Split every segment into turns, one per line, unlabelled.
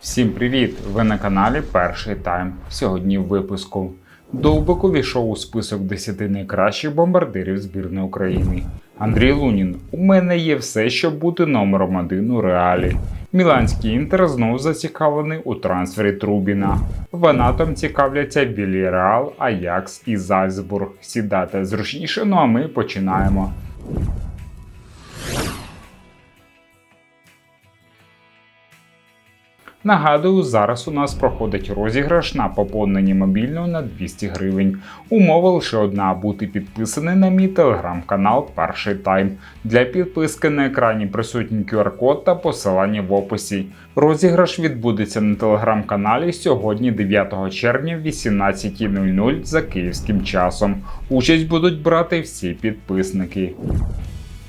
Всім привіт! Ви на каналі Перший Тайм. Сьогодні в випуску. Довбик увійшов у список 10 найкращих бомбардирів збірної України. Андрій Лунін. У мене є все, щоб бути номером один у реалі. Міланський інтер знову зацікавлений у трансфері Трубіна. Ванатом цікавляться Вільяреал, Аякс і Зальцбург. Сідайте зручніше, ну а ми починаємо. Нагадую, зараз у нас проходить розіграш на поповнення мобільного на 200 гривень. Умова лише одна бути підписаний на мій телеграм-канал Перший Тайм. Для підписки на екрані присутній QR-код та посилання в описі. Розіграш відбудеться на телеграм-каналі сьогодні, 9 червня, в 18.00 за київським часом. Участь будуть брати всі підписники.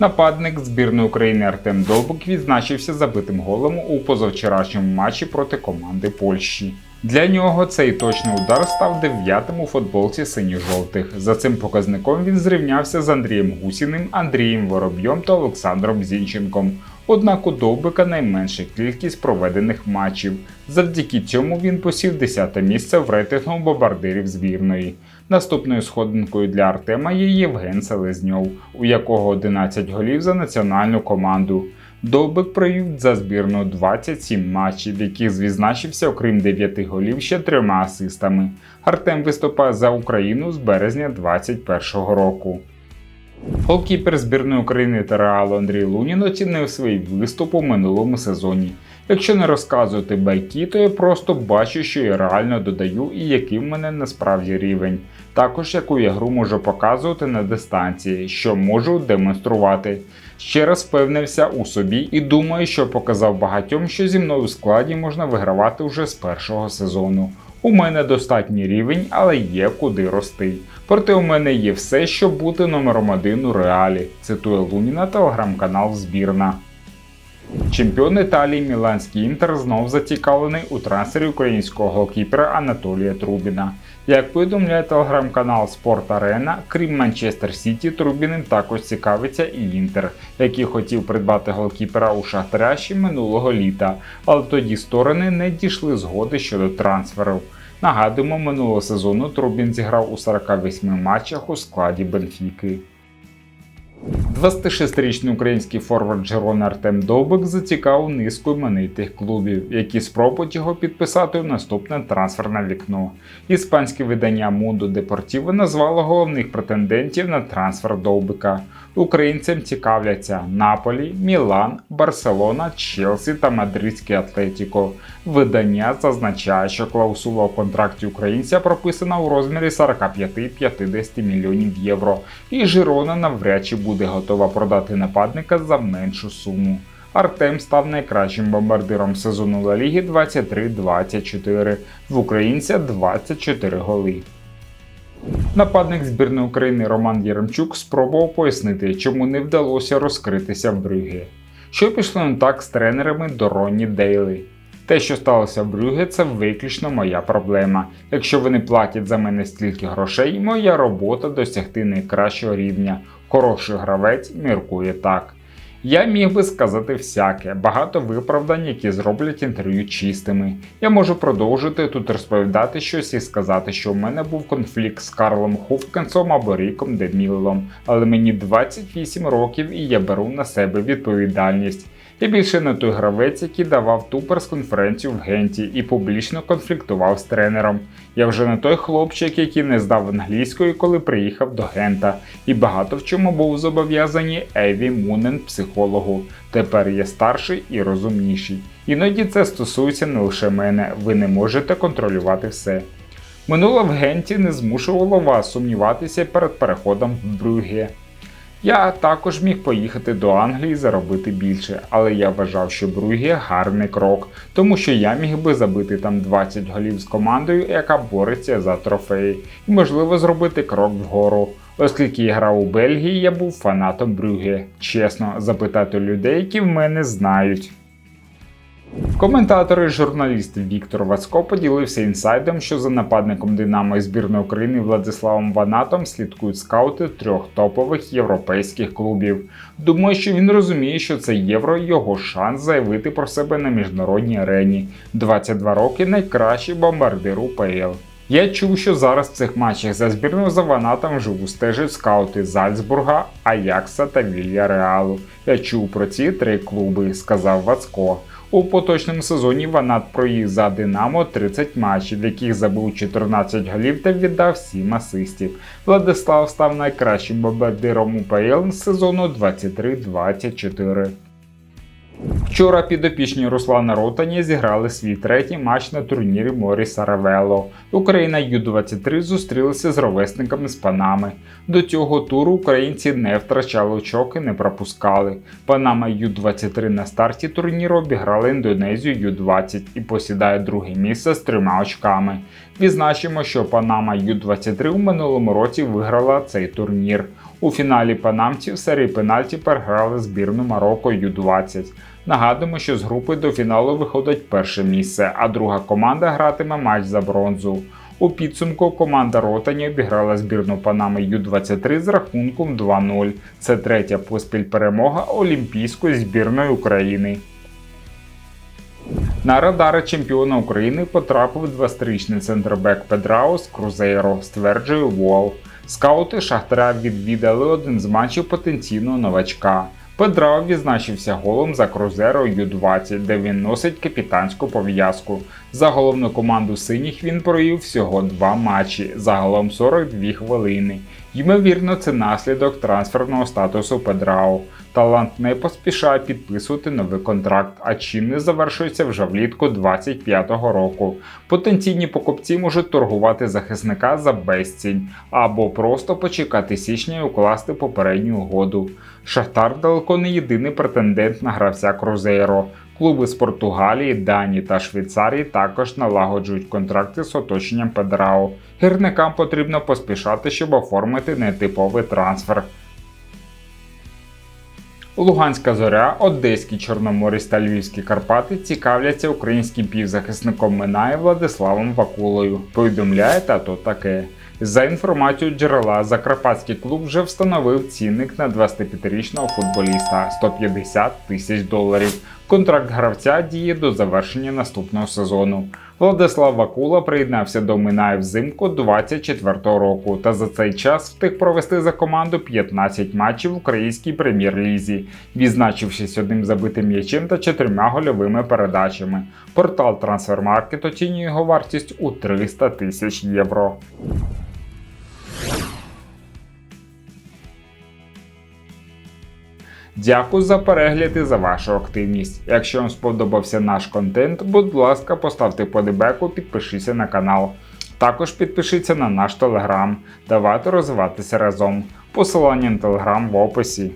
Нападник збірної України Артем Довбик відзначився забитим голом у позавчорашньому матчі проти команди Польщі. Для нього цей точний удар став дев'ятим у футболці синьо-жовтих. За цим показником він зрівнявся з Андрієм Гусіним, Андрієм Воробйом та Олександром Зінченком. Однак у Довбика найменша кількість проведених матчів. Завдяки цьому він посів 10 місце в рейтингу бомбардирів збірної. Наступною сходинкою для Артема є Євген Селезньов, у якого 11 голів за національну команду. Довбик провів за збірну 27 матчів, в яких відзначився, окрім 9 голів, ще трьома асистами. Артем виступає за Україну з березня 2021 року. Голкіпер збірної України та Реалу Андрій Лунін оцінив свій виступ у минулому сезоні. Якщо не розказувати байки, то я просто бачу, що я реально додаю і який в мене насправді рівень. Також яку я гру можу показувати на дистанції, що можу демонструвати. Ще раз впевнився у собі і думаю, що показав багатьом, що зі мною в складі можна вигравати вже з першого сезону. У мене достатній рівень, але є куди рости. Проте у мене є все, щоб бути номером один у реалі. Цитує Луніна телеграм-канал Збірна. Чемпіон Італії Міланський Інтер знов зацікавлений у трансфері українського голкіпера Анатолія Трубіна. Як повідомляє телеграм-канал Спорт Арена, крім Манчестер Сіті, Трубіним також цікавиться і Інтер, який хотів придбати голкіпера у Шахтаря ще минулого літа, але тоді сторони не дійшли згоди щодо трансферу. Нагадуємо, минулого сезону Трубін зіграв у 48 матчах у складі Бенфіки. 26-річний український форвард Джерона Артем Довбик зацікавив низку іменитих клубів, які спробують його підписати в наступне трансферне вікно. Іспанське видання Мунду Депортіво назвало головних претендентів на трансфер Довбика. Українцям цікавляться Наполі, Мілан, Барселона, Челсі та Мадридський Атлетіко. Видання зазначає, що клаусула у контракті українця прописана у розмірі 45-50 мільйонів євро, і Жирона навряд чи буде готова продати нападника за меншу суму. Артем став найкращим бомбардиром сезону Ла Ліги 23-24, в українця 24 голи. Нападник збірної України Роман Єремчук спробував пояснити, чому не вдалося розкритися в Брюге. Що пішло не так з тренерами Доронні Дейли? Те, що сталося в Брюге, це виключно моя проблема. Якщо вони платять за мене стільки грошей, моя робота досягти найкращого рівня. Хороший гравець міркує так. Я міг би сказати всяке, багато виправдань, які зроблять інтерв'ю чистими. Я можу продовжити тут розповідати щось і сказати, що у мене був конфлікт з Карлом Хувкенсом або Ріком демілом, але мені 28 років і я беру на себе відповідальність. Я більше не той гравець, який давав ту прес-конференцію в Генті і публічно конфліктував з тренером. Я вже не той хлопчик, який не здав англійської, коли приїхав до Гента, і багато в чому був зобов'язаний Еві Мунен, психологу. Тепер я старший і розумніший. Іноді це стосується не лише мене, ви не можете контролювати все. Минуле в Генті не змушувало вас сумніватися перед переходом в Брюге. Я також міг поїхати до Англії заробити більше, але я вважав, що Бругія гарний крок, тому що я міг би забити там 20 голів з командою, яка бореться за трофеї, і можливо зробити крок вгору. Оскільки я грав у Бельгії, я був фанатом Брюге. Чесно, запитати людей, які в мене знають. Коментатор і журналіст Віктор Вацко поділився інсайдом, що за нападником Динамо і збірної України Владиславом Ванатом слідкують скаути трьох топових європейських клубів. Думаю, що він розуміє, що це євро його шанс заявити про себе на міжнародній арені. 22 роки найкращий бомбардир УПЛ. Я чув, що зараз в цих матчах за збірною за Ванатом вживу стежать скаути Зальцбурга, Аякса та Вільяреалу. Я чув про ці три клуби, сказав Вацко. У поточному сезоні Ванат провів за Динамо 30 матчів, в яких забув 14 голів та віддав 7 асистів. Владислав став найкращим бомбардиром УПЛ з сезону 23-24. Вчора підопічні Руслана Ротані зіграли свій третій матч на турнірі Морі Саравело. Україна Ю-23 зустрілися з ровесниками з Панами. До цього туру українці не втрачали очок і не пропускали. Панама Ю-23 на старті турніру обіграли Індонезію Ю-20 і посідає друге місце з трьома очками. Відзначимо, що Панама Ю-23 у минулому році виграла цей турнір. У фіналі панамці в серії пенальті переграли збірну Марокко Ю-20. Нагадуємо, що з групи до фіналу виходить перше місце, а друга команда гратиме матч за бронзу. У підсумку команда Ротані обіграла збірну Панами Ю-23 з рахунком 2-0. Це третя поспіль перемога Олімпійської збірної України. На радари чемпіона України потрапив 20-річний центрбек Педрао з Крузейро, стверджує Вол. Скаути Шахтаря відвідали один з матчів потенційного новачка. Педрао відзначився голом за Крузеро Ю-20, де він носить капітанську пов'язку. За головну команду синіх він провів всього два матчі, загалом 42 хвилини. Ймовірно, це наслідок трансферного статусу Педрао. Талант не поспішає підписувати новий контракт, а чим не завершується вже влітку 25-го року. Потенційні покупці можуть торгувати захисника за безцінь або просто почекати січня і укласти попередню угоду. Шахтар далеко не єдиний претендент на гравця Крузейро. Клуби з Португалії, Данії та Швейцарії також налагоджують контракти з оточенням Педрао. Гірникам потрібно поспішати, щоб оформити нетиповий трансфер. Луганська зоря, Одеський Чорноморець та Львівські Карпати цікавляться українським півзахисником Минає Владиславом Вакулою. Повідомляє тато таке. За інформацією джерела, Закарпатський клуб вже встановив цінник на 25-річного футболіста 150 тисяч доларів. Контракт гравця діє до завершення наступного сезону. Владислав Вакула приєднався до Минає взимку 24-го року та за цей час встиг провести за команду 15 матчів в українській прем'єр-лізі, відзначившись одним забитим м'ячем та чотирма гольовими передачами. Портал Трансфермаркет оцінює його вартість у 300 тисяч євро. Дякую за перегляд і за вашу активність. Якщо вам сподобався наш контент, будь ласка, поставте подобайку, підпишіться на канал. Також підпишіться на наш телеграм. Давайте розвиватися разом. Посилання на телеграм в описі.